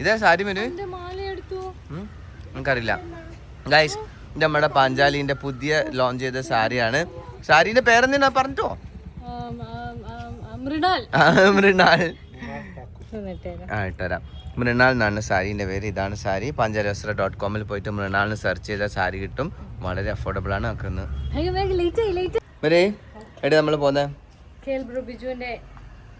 ഇതേ സാരി മരു നമുക്കറിയില്ല ഗൈസ് ഇത് നമ്മുടെ പാഞ്ചാലിന്റെ പുതിയ ലോഞ്ച് ചെയ്ത സാരിയാണ്. സാരിന്റെ പേരെന്തിനാ പറഞ്ഞോ മൃണാൽ. ആ, എന്നിട്ടേരാ. മൃണാൾ എന്നാണ് സാരീന്റെ പേര്. ഇതാണ് സാരി. പാഞ്ചാലവസ്ത്ര ഡോട്ട് കോമിൽ പോയിട്ട് മൃണാളിന് സെർച്ച് ചെയ്താൽ സാരി കിട്ടും. വളരെ അഫോർഡബിൾ ആണ്. ആക്കുന്നത് വരേ എടി നമ്മൾ ബിജുവിന്റെ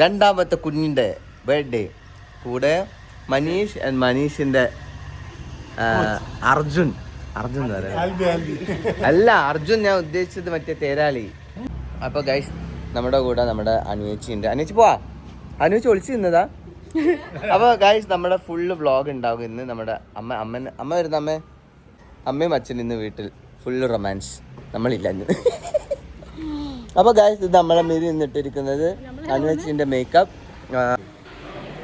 രണ്ടാമത്തെ കുഞ്ഞിന്റെ ബർത്ത്ഡേ കൂടെ മനീഷ് ആൻഡ് മനീഷിന്റെ ആ, അർജുൻ. അർജുൻ എന്ന് അല്ല അർജുൻ ഞാൻ ഉദ്ദേശിച്ചത് മറ്റേ തേരാളി. അപ്പൊ ഗൈസ് നമ്മുടെ കൂടെ നമ്മുടെ അനുവേച്ചി ഉണ്ട്. അനുവേച്ചി പോവാ. അനുവേച്ചി ഒളിച്ചു നിന്നതാ. അപ്പൊ ഗൈസ് നമ്മുടെ ഫുള്ള് വ്ളോഗ് ഉണ്ടാവും ഇന്ന് നമ്മുടെ അമ്മ അമ്മ അമ്മ വരുന്ന അമ്മ. അമ്മയും അച്ഛനും ഇന്ന് വീട്ടിൽ ഫുള്ള് റൊമാൻസ് നമ്മളില്ല ഇന്ന്. അപ്പൊ ഗൈസ് ഇത് നമ്മളെ മീതി നിന്നിട്ടിരിക്കുന്നത് അനുവേച്ചിന്റെ മേക്കപ്പ്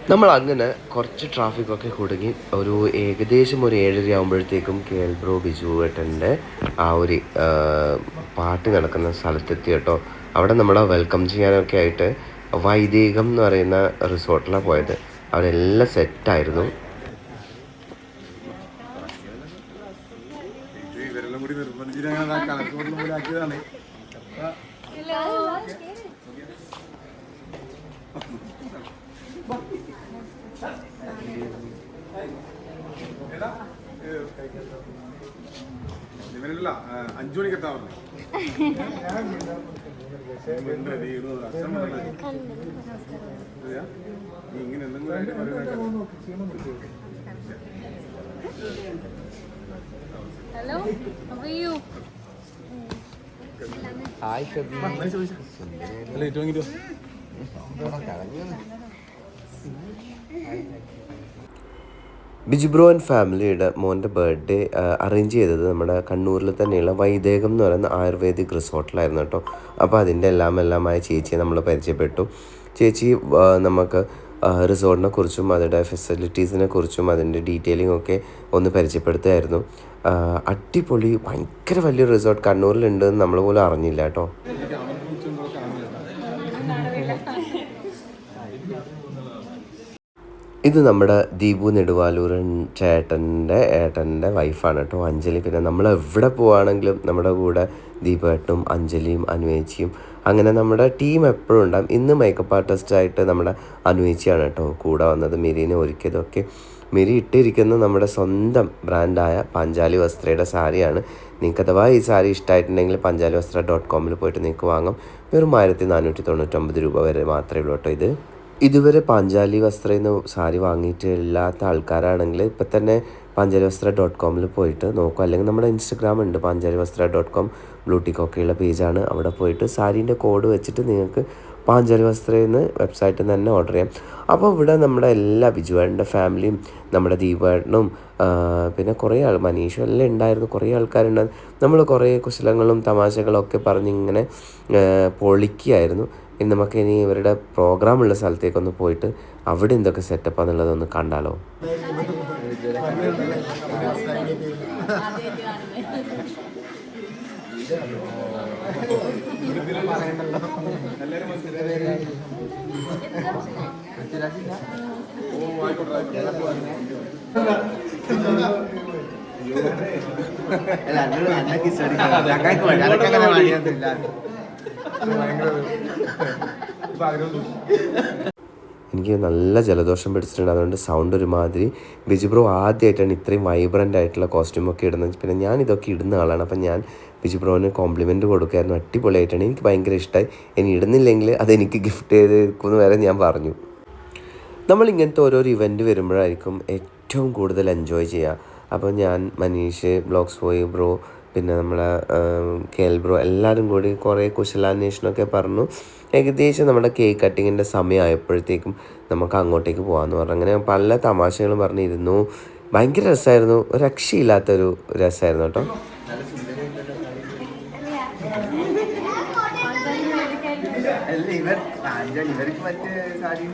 നമ്മൾ അങ്ങനെ കുറച്ച് ട്രാഫിക് ഒക്കെ കുടുങ്ങി ഒരു ഏകദേശം ഒരു ഏഴര ആകുമ്പോഴത്തേക്കും കെ എൽ ബ്രോ ബിജു ഏട്ടന്റെ ആ ഒരു പാട്ട് നടക്കുന്ന സ്ഥലത്തെത്തി കേട്ടോ. അവിടെ നമ്മളെ വെൽക്കം ചെയ്യാനൊക്കെ ആയിട്ട് വൈദികം എന്ന് പറയുന്ന റിസോർട്ടിലാണ് പോയത്. അവിടെ എല്ലാം സെറ്റായിരുന്നു ഇവരെല്ലാം കൂടി നിർബന്ധിച്ചിട്ട് അങ്ങനെ ആ കണക്ക് മുമ്പിലാക്കിയതാണ് ഇവരല്ല അഞ്ചു മണിക്ക് എത്താൻ പറഞ്ഞു ഇങ്ങനെ എന്തെങ്കിലും. ഹലോ അയ്യോ ഹായ് ഏറ്റവും. ബിജുബ്രോ ആൻഡ് ഫാമിലിയുടെ മോന്റെ ബർത്ത്ഡേ അറേഞ്ച് ചെയ്തത് നമ്മുടെ കണ്ണൂരിൽ തന്നെയുള്ള വൈദേകം എന്ന് പറയുന്ന ആയുർവേദിക് റിസോർട്ടിലായിരുന്നു കേട്ടോ. അപ്പോൾ അതിന്റെ എല്ലാം എല്ലാമായ ചേച്ചിയെ നമ്മൾ പരിചയപ്പെട്ടു. ചേച്ചി നമുക്ക് റിസോർട്ടിനെ കുറിച്ചും അതിന്റെ ഫെസിലിറ്റീസിനെ കുറിച്ചും അതിന്റെ ഡീറ്റെയിലിംഗ് ഒക്കെ ഒന്ന് പരിചയപ്പെടുത്തുമായിരുന്നു അടിപൊളി ഭയങ്കര വലിയ റിസോർട്ട് കണ്ണൂരിലുണ്ടെന്ന് നമ്മൾ പോലും അറിഞ്ഞില്ല കേട്ടോ. ഇത് നമ്മുടെ ദീപു നെടുവാലൂരൻ ചേട്ടന്റെ ഏട്ടന്റെ വൈഫാണ് കേട്ടോ അഞ്ജലി. പിന്നെ നമ്മൾ എവിടെ പോവുകയാണെങ്കിലും നമ്മുടെ കൂടെ ദീപേട്ടും അഞ്ജലിയും അനുവേച്ചിയും അങ്ങനെ നമ്മുടെ ടീം എപ്പോഴും ഉണ്ടാകും ഇന്ന് മേക്കപ്പ് ആർട്ടിസ്റ്റായിട്ട് നമ്മുടെ അനുവേച്ചിയാണ് കേട്ടോ കൂടെ വന്നത് മിരീനെ ഒരുക്കിയതൊക്കെ. മിരി ഇട്ടിരിക്കുന്ന നമ്മുടെ സ്വന്തം ബ്രാൻഡായ പഞ്ചാലി വസ്ത്രയുടെ സാരിയാണ്. നിങ്ങൾക്ക് അഥവാ ഈ സാരി ഇഷ്ടമായിട്ടുണ്ടെങ്കിൽ പഞ്ചാലി വസ്ത്ര ഡോട്ട് കോമിൽ പോയിട്ട് നിങ്ങൾക്ക് വാങ്ങാം. വെറും ആയിരത്തി നാനൂറ്റി തൊണ്ണൂറ്റൊമ്പത് രൂപ വരെ മാത്രമേ ഉള്ളൂ കേട്ടോ ഇത്. ഇതുവരെ പാഞ്ചാലി വസ്ത്ര എന്ന സാരി വാങ്ങിയിട്ടില്ലാത്ത ആൾക്കാരാണെങ്കിൽ ഇപ്പം തന്നെ പാഞ്ചാലി വസ്ത്ര ഡോട്ട് കോമിൽ പോയിട്ട് നോക്കുക. അല്ലെങ്കിൽ നമ്മുടെ ഇൻസ്റ്റഗ്രാം ഉണ്ട് പാഞ്ചാലി വസ്ത്ര ഡോട്ട് കോം ബ്ലൂട്ടിക്കൊക്കെയുള്ള പേജാണ്. അവിടെ പോയിട്ട് സാരീന്റെ കോഡ് വെച്ചിട്ട് നിങ്ങൾക്ക് പാഞ്ചാലി വസ്ത്ര നിന്ന് വെബ്സൈറ്റിൽ നിന്ന് തന്നെ ഓർഡർ ചെയ്യാം. അപ്പോൾ ഇവിടെ നമ്മുടെ എല്ലാ ബിജുവേട്ടന്റെ ഫാമിലിയും നമ്മുടെ ദീപേട്ടനും പിന്നെ കുറേ ആൾ മനീഷും എല്ലാം ഉണ്ടായിരുന്നു. കുറേ ആൾക്കാരുണ്ടായിരുന്നു. നമ്മൾ കുറേ കുശലങ്ങളും തമാശകളും ഒക്കെ പറഞ്ഞിങ്ങനെ പൊളിക്കുകയായിരുന്നു. ഇനി നമുക്ക് ഇനി ഇവരുടെ പ്രോഗ്രാം ഉള്ള സ്ഥലത്തേക്കൊന്ന് പോയിട്ട് അവിടെ എന്തൊക്കെ സെറ്റപ്പ് കണ്ടാലോ? ഒന്ന് കണ്ടാലോ തോന്നി എനിക്ക് നല്ല ജലദോഷം പിടിച്ചിട്ടുണ്ട്. അതുകൊണ്ട് സൗണ്ട് ഒരുമാതിരി. ബിജു ബ്രോ ആദ്യമായിട്ടാണ് ഇത്രയും വൈബ്രന്റ് ആയിട്ടുള്ള കോസ്റ്റ്യൂം ഒക്കെ ഇടുന്നത്. പിന്നെ ഞാൻ ഇതൊക്കെ ഇടുന്ന ആളാണ്. അപ്പം ഞാൻ ബിജു ബ്രോന് കോംപ്ലിമെന്റ് കൊടുക്കായിരുന്നു. അടിപൊളിയായിട്ടാണ്. എനിക്ക് ഭയങ്കര ഇഷ്ടമായി ഇനി ഇടുന്നില്ലെങ്കിൽ അതെനിക്ക് ഗിഫ്റ്റ് ചെയ്തേക്കുമെന്ന് വരെ ഞാൻ പറഞ്ഞു. നമ്മൾ ഇങ്ങനത്തെ ഓരോരോ ഇവന്റ് വരുമ്പോഴായിരിക്കും ഏറ്റവും കൂടുതൽ എൻജോയ് ചെയ്യുക. അപ്പോൾ ഞാൻ മനീഷ് ബ്ലോഗ്സ് പോയി ബ്രോ പിന്നെ നമ്മളെ കെ എൽ ബ്രോ എല്ലാവരും കൂടി കുറേ കുശലാന്വേഷണമൊക്കെ പറഞ്ഞു. ഏകദേശം നമ്മുടെ കേക്ക് കട്ടിങ്ങിന്റെ സമയമായപ്പോഴത്തേക്കും നമുക്ക് അങ്ങോട്ടേക്ക് പോകാമെന്ന് പറഞ്ഞു. അങ്ങനെ പല തമാശകളും പറഞ്ഞിരുന്നു. ഭയങ്കര രസമായിരുന്നു. ഒരു രക്ഷയില്ലാത്തൊരു രസമായിരുന്നു കേട്ടോ. ഇവർക്ക് മറ്റേ സാരി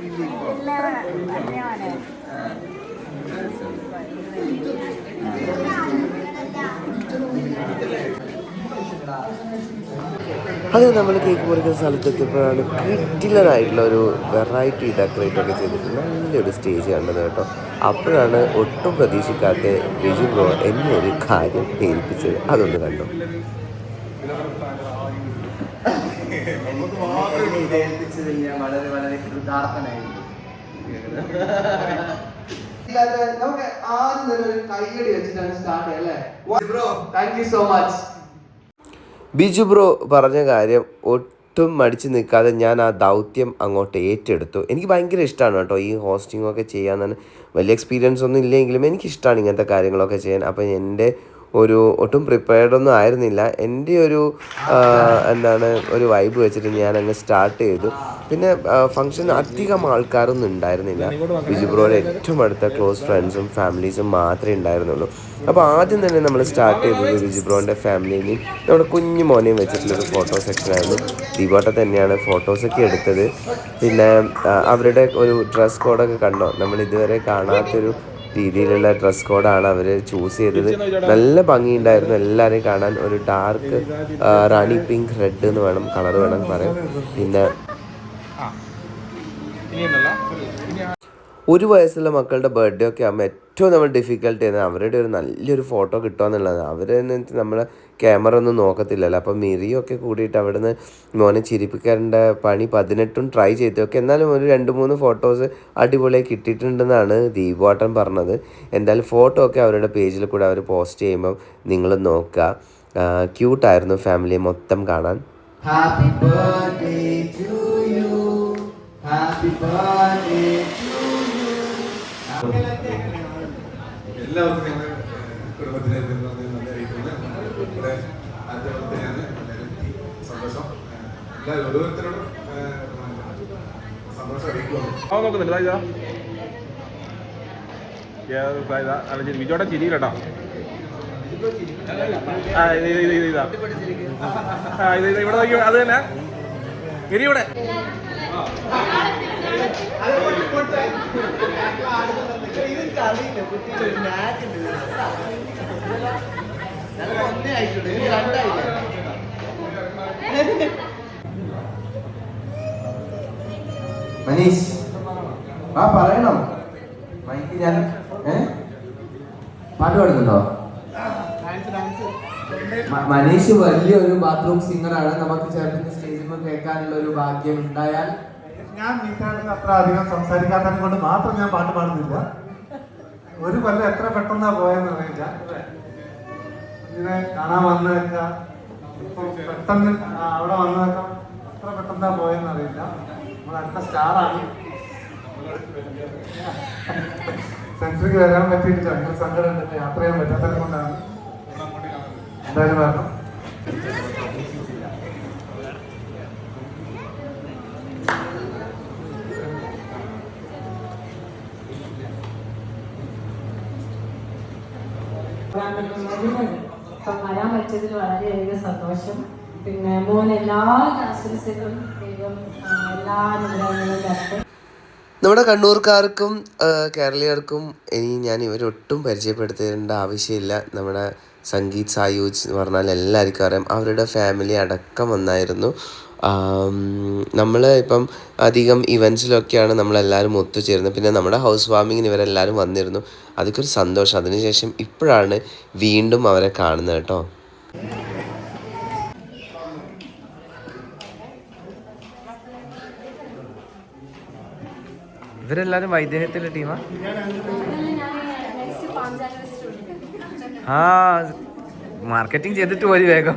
അത് നമ്മൾ കേക്ക് മുറിക്കുന്ന സ്ഥലത്തെത്തിയപ്പോഴാണ് കിറ്റിലറായിട്ടുള്ള ഒരു വെറൈറ്റി ഡെക്കറേറ്റ് ഒക്കെ ചെയ്തിട്ട് നല്ലൊരു സ്റ്റേജ് കണ്ടത് കേട്ടോ. അപ്പോഴാണ് ഒട്ടും പ്രതീക്ഷിക്കാത്ത ബിജു ബ്രോ എന്നെ ഒരു കാര്യം ഏൽപ്പിച്ചത്. അതൊന്ന് കണ്ടു? ഞാൻ വളരെ വളരെ കൃതാർത്ഥനായിരുന്നു. നമുക്ക് ആദ്യം തന്നെ ഒരു കൈയടി വെച്ചിട്ടാണ് സ്റ്റാർട്ട് ചെയ്യല്ലേ അല്ലേ? Bro. Thank you so much Biju bro പറഞ്ഞ കാര്യം ഒട്ടും മടിച്ച് നിൽക്കാതെ ഞാൻ ആ ദൗത്യം അങ്ങോട്ട് ഏറ്റെടുത്തു. എനിക്ക് ഭയങ്കര ഇഷ്ടമാണ് കേട്ടോ ഈ ഹോസ്റ്റിംഗ് ഒക്കെ ചെയ്യാൻ. തന്നെ വലിയ എക്സ്പീരിയൻസ് ഒന്നും ഇല്ലെങ്കിലും എനിക്കിഷ്ടമാണ് ഇങ്ങനത്തെ കാര്യങ്ങളൊക്കെ ചെയ്യാൻ. അപ്പം എന്റെ ഒരു ഒട്ടും പ്രിപ്പയർഡ് ഒന്നും ആയിരുന്നില്ല. എന്റെ ഒരു എന്താണ് ഒരു വൈബ് വെച്ചിട്ട് ഞാൻ അങ്ങ് സ്റ്റാർട്ട് ചെയ്തു. പിന്നെ ഫംഗ്ഷൻ അധികം ആൾക്കാരൊന്നും ഉണ്ടായിരുന്നില്ല. ബിജു ബ്രോയുടെ ഏറ്റവും അടുത്ത ക്ലോസ് ഫ്രണ്ട്സും ഫാമിലീസും മാത്രമേ ഉണ്ടായിരുന്നുള്ളൂ. അപ്പോൾ ആദ്യം തന്നെ നമ്മൾ സ്റ്റാർട്ട് ചെയ്തത് ബിജു ബ്രോന്റെ ഫാമിലിനെയും നമ്മുടെ കുഞ്ഞു മോനെയും വെച്ചിട്ടുള്ളൊരു ഫോട്ടോ സെക്ഷനായിരുന്നു ദീപോട്ട തന്നെയാണ് ഫോട്ടോസൊക്കെ എടുത്തത്. പിന്നെ അവരുടെ ഒരു ഡ്രസ് കോഡൊക്കെ കണ്ടോ? നമ്മൾ ഇതുവരെ കാണാത്തൊരു രീതിയിലുള്ള ഡ്രസ് കോഡാണ് അവർ ചൂസ് ചെയ്തത്. നല്ല ഭംഗിയുണ്ടായിരുന്നു. എല്ലാവരെയും കാണാൻ ഒരു ഡാർക്ക് റാണി പിങ്ക് റെഡ് എന്ന് വേണം കളർ വേണം പറയാം. പിന്നെ ഒരു വയസ്സുള്ള മക്കളുടെ ബർത്ത്ഡേ ഒക്കെ ആകുമ്പോൾ ഏറ്റവും നമ്മൾ ഡിഫിക്കൽട്ട് ചെയ്യുന്നത് അവരുടെ ഒരു നല്ലൊരു ഫോട്ടോ കിട്ടുക എന്നുള്ളത് വെച്ചാൽ നമ്മൾ ക്യാമറ ഒന്നും നോക്കത്തില്ലല്ലോ. അപ്പം മിറിയൊക്കെ കൂടിയിട്ട് അവിടെ നിന്ന് മോനെ ചിരിപ്പിക്കേണ്ട പണി പതിനെട്ടും ട്രൈ ചെയ്തു. ചെയ്തൊക്കെ എന്നാലും ഒരു രണ്ട് മൂന്ന് ഫോട്ടോസ് അടിപൊളിയായി കിട്ടിയിട്ടുണ്ടെന്നാണ് ദീപോട്ടൻ പറഞ്ഞത്. എന്തായാലും ഫോട്ടോ ഒക്കെ അവരുടെ പേജിൽ കൂടെ അവർ പോസ്റ്റ് ചെയ്യുമ്പം നിങ്ങൾ നോക്കുക. ക്യൂട്ടായിരുന്നു ഫാമിലിയെ മൊത്തം കാണാൻ. Happy birthday to you happy birthday എല്ലാവർക്കും ഞങ്ങൾ കുടുംബത്തിനെ നല്ല അറിയിക്കുന്നത് ഇവിടെ ആദ്യ ബർത്ത്ഡേയാണ് എല്ലാവരും സന്തോഷം. എല്ലാ ഓരോരുത്തരോടും സന്തോഷം അറിയിക്കുന്നു വിജോടെ ചിരി കേട്ടോ ആ ഇത് ഇത് ഇത് ഇതാ. ആ ഇത് ഇത് ഇവിടെ നോക്കിയോ അത് തന്നെ. ഗരി ഇവിടെ ഒന്നേ ആയിട്ടുണ്ട് ഇനി രണ്ടായില്ല? മനീഷ് ആ പറയണം. മൈക്ക് ഞാൻ ഏ? പാട്ട് പാടുന്നുണ്ടോ? മനീഷ് വലിയൊരു ബാത്റൂം ആണ്. നമുക്ക് ചേർക്കുന്ന സ്റ്റേജിൽ കേൾക്കാനുള്ള ഒരു ഭാഗ്യം ഉണ്ടായാൽ ഞാൻ അത്ര അധികം സംസാരിക്കാത്തതിനെ കൊണ്ട് മാത്രം ഞാൻ പാട്ട് പാടുന്നില്ല. ഒരു കൊല്ലം എത്ര പെട്ടെന്നാ പോയെന്ന് അറിയില്ല. ഇങ്ങനെ കാണാൻ വന്നതൊക്കെ ഇപ്പം പെട്ടെന്ന് അവിടെ വന്നതൊക്കെ എത്ര പെട്ടെന്നാ പോയെന്ന് അറിയില്ല. നമ്മൾ അടുത്ത സ്റ്റാറാണ് സെൻസറിക്ക് വരാൻ പറ്റിയിട്ടില്ല. അങ്ങനെ സങ്കടം ഉണ്ട്. യാത്ര ചെയ്യാൻ പറ്റാത്തത് കൊണ്ടാണ്. എന്തായാലും വരണം. ഇപ്പം വരാൻ പറ്റിയതിൽ വളരെയധികം സന്തോഷം. പിന്നെ മോൻ എല്ലാ ആശംസകളും എല്ലാ അനുഗ്രഹങ്ങളും തരട്ടെ. നമ്മുടെ കണ്ണൂർക്കാർക്കും കേരളീയർക്കും ഇനി ഞാൻ ഇവരൊട്ടും പരിചയപ്പെടുത്തേണ്ട ആവശ്യമില്ല. നമ്മുടെ സംഗീത് സായൂജ് എന്ന് പറഞ്ഞാൽ എല്ലാവർക്കും അറിയാം. അവരുടെ ഫാമിലി അടക്കം വന്നായിരുന്നു നമ്മൾ ഇപ്പം അധികം ഇവൻസിലൊക്കെയാണ് നമ്മളെല്ലാവരും ഒത്തുചേരുന്നത്. പിന്നെ നമ്മുടെ ഹൗസ് വാമിങ്ങിന് ഇവരെല്ലാവരും വന്നിരുന്നു. അതൊക്കെ ഒരു സന്തോഷം. അതിനുശേഷം ഇപ്പോഴാണ് വീണ്ടും അവരെ കാണുന്നത് കേട്ടോ. ഇവരെല്ലാരും വൈദേഹത്തിലെ ടീമാ? ആ മാർക്കറ്റിംഗ് ചെയ്തിട്ട് പോയി വേഗം.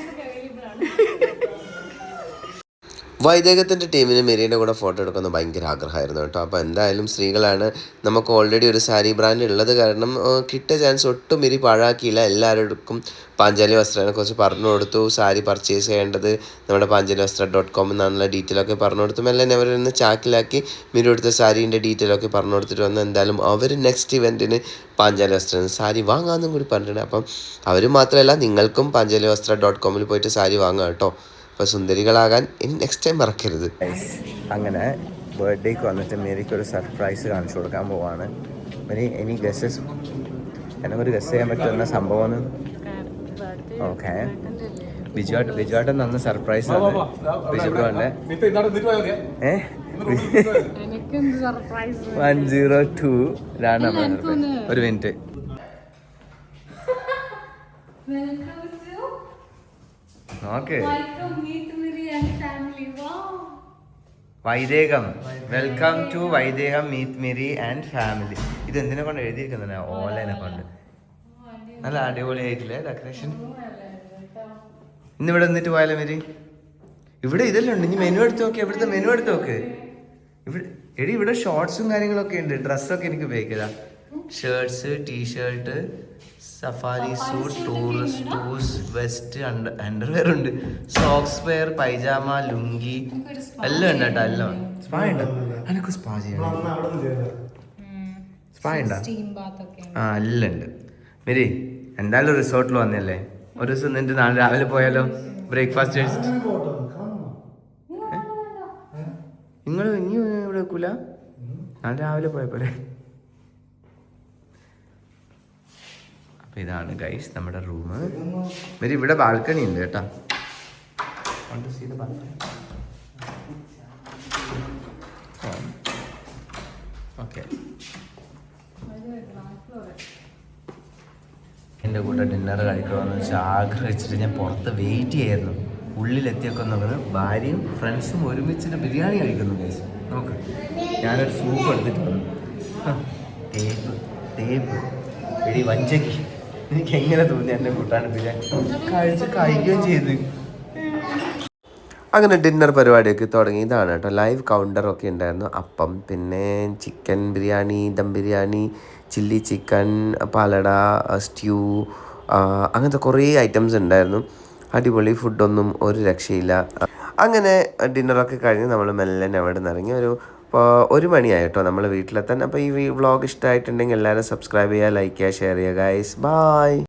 വൈദേഹത്തിന്റെ ടീമിന് മെരീന്റെ കൂടെ ഫോട്ടോ എടുക്കുന്ന ഭയങ്കര ആഗ്രഹമായിരുന്നു കേട്ടോ. അപ്പോൾ എന്തായാലും സ്ത്രീകളാണ് നമുക്ക് ഓൾറെഡി ഒരു സാരി ബ്രാൻഡ് ഉള്ളത് കാരണം കിട്ടിയ ചാൻസ് ഒട്ടും മെരി പാഴാക്കിയില്ല. എല്ലാവർക്കും പാഞ്ചാലി വസ്ത്രനെ കുറിച്ച് പറഞ്ഞു കൊടുത്തു. സാരി പർച്ചേസ് ചെയ്യേണ്ടത് നമ്മുടെ പാഞ്ചാലി വസ്ത്ര ഡോട്ട് കോം എന്നുള്ള ഡീറ്റെയിൽ ഒക്കെ പറഞ്ഞു കൊടുത്തു. മെല്ലെ അവരൊന്ന് ചാക്കിലാക്കി മിരു എടുത്ത സാരീന്റെ ഡീറ്റെയിൽ ഒക്കെ പറഞ്ഞു കൊടുത്തിട്ട് വന്ന്. എന്തായാലും അവർ നെക്സ്റ്റ് ഇവന്റിന് പാഞ്ചാലി വസ്ത്രം സാരി വാങ്ങാമെന്നും കൂടി പറഞ്ഞിട്ടുണ്ട്. അപ്പം അവർ മാത്രമല്ല നിങ്ങൾക്കും പാഞ്ചാലി വസ്ത്ര ഡോട്ട് കോമിൽ പോയിട്ട് സാരി വാങ്ങാം കേട്ടോ. അപ്പോൾ സുന്ദരികളാകാൻ ഇനി നെക്സ്റ്റ് ടൈം മറക്കരുത്. അങ്ങനെ ബർത്ത്ഡേക്ക് വന്നിട്ട് മേരിക്ക് ഒരു സർപ്രൈസ് കാണിച്ചു കൊടുക്കാൻ പോവാണ്. മേരി എനി ഗസസ് എന്നൊരു ഗസ് ചെയ്യാൻ പറ്റുന്ന സംഭവം ഓക്കെ ബിജുവാട്ട് ബിജുവാട്ടൻ നന്ന് സർപ്രൈസ് ആണ്. ബിജുവാണ്ട് ഏ? വൺ സീറോ ടു ഇതാണ് നമ്മുടെ ഒരു minute Vaideham. Welcome to Vaideham meet Miri and family ഇത് എന്തിനെ കൊണ്ട് എഴുതിയിരിക്കുന്നതിനെ ഓലനെ കൊണ്ട്. നല്ല അടിപൊളിയായിട്ടില്ലേ ഡെക്കറേഷൻ? ഇന്ന് ഇവിടെ നിന്നിട്ട് പോയാലോ മിരി ഇവിടെ ഇതെല്ലാം ഉണ്ട്. ഇനി മെനു എടുത്ത് നോക്കി. ഇവിടുത്തെ മെനു എടുത്ത് നോക്ക്. ഇവിടെ എടി ഇവിടെ ഷോർട്സും കാര്യങ്ങളൊക്കെ ഉണ്ട്. ഡ്രസ്സൊക്കെ എനിക്ക് ഉപയോഗിക്കതാ shirts T-shirt safari suit tourist two's vest underwear ഉണ്ട്. Socks wear pyjama lungi. എല്ലാം ഉണ്ട് കേട്ടോ എല്ലാം. സ്പാ ഉണ്ട്? സ്പാ ചെയ്യണം. സ്പാ ഉണ്ടാ? ആ എല്ലാം ഉണ്ട്. മേരി എന്തായാലും റിസോർട്ടിൽ വന്നല്ലേ? ഒരു ദിവസം നിന്റെ നാളെ രാവിലെ പോയാലോ? ബ്രേക്ക്ഫാസ്റ്റ് കഴിച്ചിട്ട് നിങ്ങൾ ഇനി ഇവിടെ വെക്കൂല നാളെ രാവിലെ പോയ പോലെ അപ്പൊ ഇതാണ് ഗൈസ് നമ്മുടെ റൂം ഇവർ ഇവിടെ ബാൽക്കണി ഉണ്ട് കേട്ടോ? ഓക്കെ എന്റെ കൂടെ ഡിന്നർ കഴിക്കണമെന്ന് വെച്ചാൽ ആഗ്രഹിച്ചിട്ട് ഞാൻ പുറത്ത് വെയിറ്റ് ചെയ്യായിരുന്നു. ഉള്ളിലെത്തിയൊക്കെ എന്നുള്ളത് ഭാര്യയും ഫ്രണ്ട്സും ഒരുമിച്ചിട്ട് ബിരിയാണി കഴിക്കുന്നു ഗൈസ് നോക്ക് ഞാനൊരു സൂപ്പ് എടുത്തിട്ട് വന്നു. തേപ്പ് തേപ്പ് എടി വഞ്ചക്കി. എനിക്ക് എങ്ങനെ തോന്നി എന്നെ കൂട്ടാണ് കഴിച്ച് കഴിക്കുകയും ചെയ്ത്? അങ്ങനെ ഡിന്നർ പരിപാടിയൊക്കെ തുടങ്ങി. ഇതാണ് കേട്ടോ ലൈവ് കൗണ്ടറൊക്കെ ഉണ്ടായിരുന്നു. അപ്പം പിന്നെ chicken biryani dum biryani chilli chicken palada stew അങ്ങനത്തെ കുറേ ഐറ്റംസ് ഉണ്ടായിരുന്നു. അടിപൊളി ഫുഡൊന്നും ഒരു രക്ഷയില്ല. അങ്ങനെ ഡിന്നറൊക്കെ കഴിഞ്ഞ് നമ്മൾ മെല്ലെ അവിടെ നിന്ന് ഇറങ്ങി. ഒരു ഇപ്പോൾ ഒരു മണിയായി കേട്ടോ നമ്മൾ വീട്ടിലെത്താൻ. അപ്പോൾ ഈ വ്ളോഗ് ഇഷ്ടമായിട്ടുണ്ടെങ്കിൽ എല്ലാവരും സബ്സ്ക്രൈബ് ചെയ്യുക ലൈക്ക് ചെയ്യുക ഷെയർ ചെയ്യുക. Guys bye